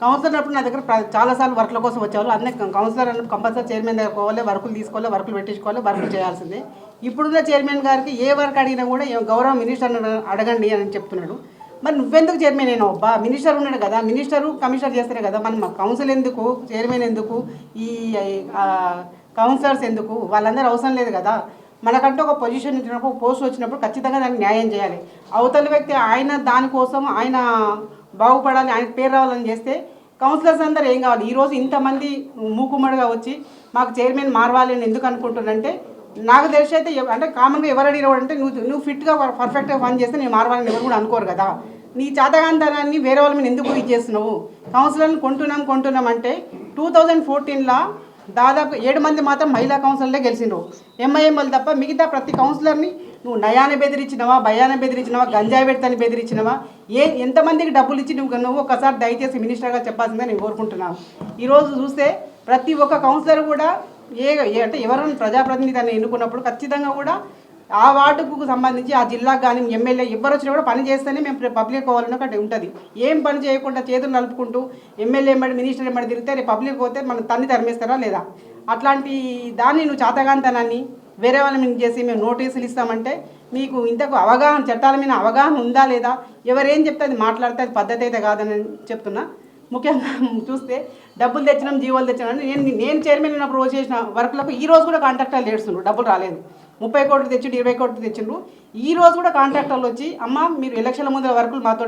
Councillor అప్పుడు నా దగ్గర చాలాసార్లు వర్క్ల కోసం వచ్చేవాళ్ళు. అన్నీ కౌన్సిలర్ అన్నప్పుడు కంపల్సరీ చైర్మన్ దగ్గర పోవాలి వర్కులు తీసుకోవాలి వర్కులు పెట్టించుకోవాలి వర్కులు చేయాల్సిందే. ఇప్పుడున్న చైర్మన్ గారికి ఏ వర్క్ అడిగినా కూడా గౌరవ మినిస్టర్ అడగండి అని చెప్తున్నాడు. మరి నువ్వెందుకు చైర్మన్ అయినావు? అబ్బా మినిస్టర్ ఉన్నాడు కదా మినిస్టరు కమిషనర్ చేస్తారు కదా మనం కౌన్సిల్ ఎందుకు? చైర్మన్ ఎందుకు? ఈ కౌన్సిలర్స్ ఎందుకు? వాళ్ళందరూ అవసరం లేదు కదా. మనకంటూ ఒక పొజిషన్ ఇచ్చినప్పుడు పోస్ట్ వచ్చినప్పుడు ఖచ్చితంగా దానికి న్యాయం చేయాలి. అవతల వ్యక్తి ఆయన దానికోసం ఆయన బాగుపడాలని ఆయన పేరు రావాలని చేస్తే కౌన్సిలర్స్ అందరూ ఏం కావాలి? ఈరోజు ఇంతమంది మూకుమ్మడిగా వచ్చి మాకు చైర్మన్ మారవాలి అని ఎందుకు అనుకుంటున్నంటే నాకు తెలిసి అయితే అంటే కామన్గా ఎవరు అడిగిన అంటే నువ్వు నువ్వు ఫిట్గా పర్ఫెక్ట్గా పని చేస్తే నేను మారవాలని ఎవరు కూడా అనుకోరు కదా. నీ చేతగాంతనాన్ని వేరే వాళ్ళ మీద ఎందుకు ఇది చేస్తున్నావు? కౌన్సిలర్ని కొంటున్నాం కొంటున్నాం అంటే టూ థౌజండ్ ఫోర్టీన్లో దాదాపు ఏడు మంది మాత్రం మహిళా కౌన్సిలర్లే గెలిచిండ్రు. ఎంఐఎంఎల్ తప్ప మిగతా ప్రతి కౌన్సిలర్ని నువ్వు నయాన బెదిరించినవా భయాన బెదిరించినవా గంజాయి పెడతాని బెదిరించినవా? ఏ ఎంతమందికి డబ్బులు ఇచ్చి నువ్వు నువ్వు ఒకసారి దయచేసి మినిస్టర్గా చెప్పాల్సిందే నేను కోరుకుంటున్నాను. ఈరోజు చూస్తే ప్రతి ఒక్క కౌన్సిలర్ కూడా ఏ అంటే ఎవరైనా ప్రజాప్రతినిధి అని ఎన్నుకున్నప్పుడు ఖచ్చితంగా కూడా ఆ వార్డుకు సంబంధించి ఆ జిల్లాకు కానీ ఎమ్మెల్యే ఎవరు వచ్చినా కూడా పని చేస్తేనే మేము పబ్లిక్ పోవాలని ఒకటి ఉంటుంది. ఏం పని చేయకుండా చేతులు నలుపుకుంటూ ఎమ్మెల్యే ఎమ్మడి మినిస్టర్ ఎమ్మడి తిరిగితే రేపు పబ్లిక్ పోతే మనం తన్ని తరిమేస్తారా లేదా? అట్లాంటి దాన్ని నువ్వు చాతగాంతనాన్ని వేరే వాళ్ళ మేము చేసి మేము నోటీసులు ఇస్తామంటే మీకు ఇంతకు అవగాహన చట్టాల మీద అవగాహన ఉందా లేదా? ఎవరేం చెప్తే అది మాట్లాడితే అది పద్ధతి అయితే కాదని చెప్తున్నా. ముఖ్యంగా చూస్తే డబ్బులు తెచ్చినాం జీవోలు తెచ్చినాం నేను నేను చైర్మన్ ఉన్నప్పుడు రోజు చేసిన వర్క్లకు ఈ రోజు కూడా కాంట్రాక్టర్లు ఏడుస్తున్నారు డబ్బులు రాలేదు. ముప్పై కోట్లు తెచ్చిండు ఇరవై కోట్లు తెచ్చిండ్రు. ఈ రోజు కూడా కాంట్రాక్టర్లు వచ్చి అమ్మ మీరు ఎలక్షన్ల ముందు వర్కులు మాతో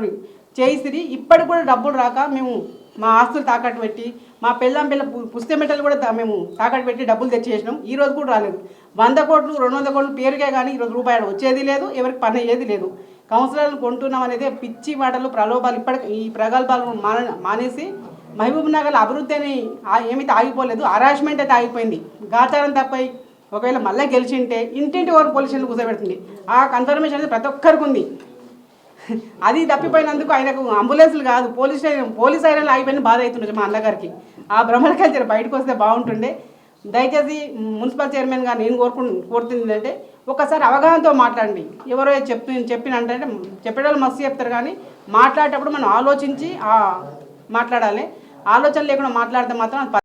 చేయిస్తుంది ఇప్పటికి కూడా డబ్బులు రాక మేము మా ఆస్తులు తాకట్టు పెట్టి మా పిల్లం పిల్ల పుస్తమెట్టలు కూడా మేము తాకట్టు పెట్టి డబ్బులు తెచ్చేసినాం. ఈ రోజు కూడా రాలేదు. వంద కోట్లు రెండు వంద కోట్లు పేరుకే కానీ ఈరోజు రూపాయలు వచ్చేది లేదు ఎవరికి పని అయ్యేది లేదు. కౌన్సిలర్లు కొంటున్నాం అనేది పిచ్చి మాటలు ప్రలోభాలు ఇప్పటికి ఈ ప్రగల్భాలు మాన మానేసి మహబూబ్ నగర్ అభివృద్ధి అని ఆ- ఏమైతే ఆగిపోలేదు హరాస్మెంట్ అయితే ఆగిపోయింది. గాచారం తప్పై ఒకవేళ మళ్ళీ గెలిచింటే ఇంటింటి వరకు పోలీసులు కూర్చోబెడుతుంది. ఆ కన్ఫర్మేషన్ అనేది ప్రతి ఒక్కరికి ఉంది. అది తప్పిపోయినందుకు ఆయనకు అంబులెన్స్లు కాదు పోలీస్ స్టేషన్ పోలీస్ ఐరన్లు ఆగిపోయిన బాధ అవుతుండే మా అన్నగారికి. ఆ భ్రమలకల్చర్ బయటకు వస్తే బాగుంటుండే. దయచేసి మున్సిపల్ చైర్మన్గా నేను కోరుకు కోరుతుంది అంటే ఒకసారి అవగాహనతో మాట్లాడండి. ఎవరో చెప్పి చెప్పినంటే చెప్పేటోళ్ళు మస్తు చెప్తారు కానీ మాట్లాడేటప్పుడు మనం ఆలోచించి మాట్లాడాలి. ఆలోచన లేకుండా మాట్లాడితే మాత్రం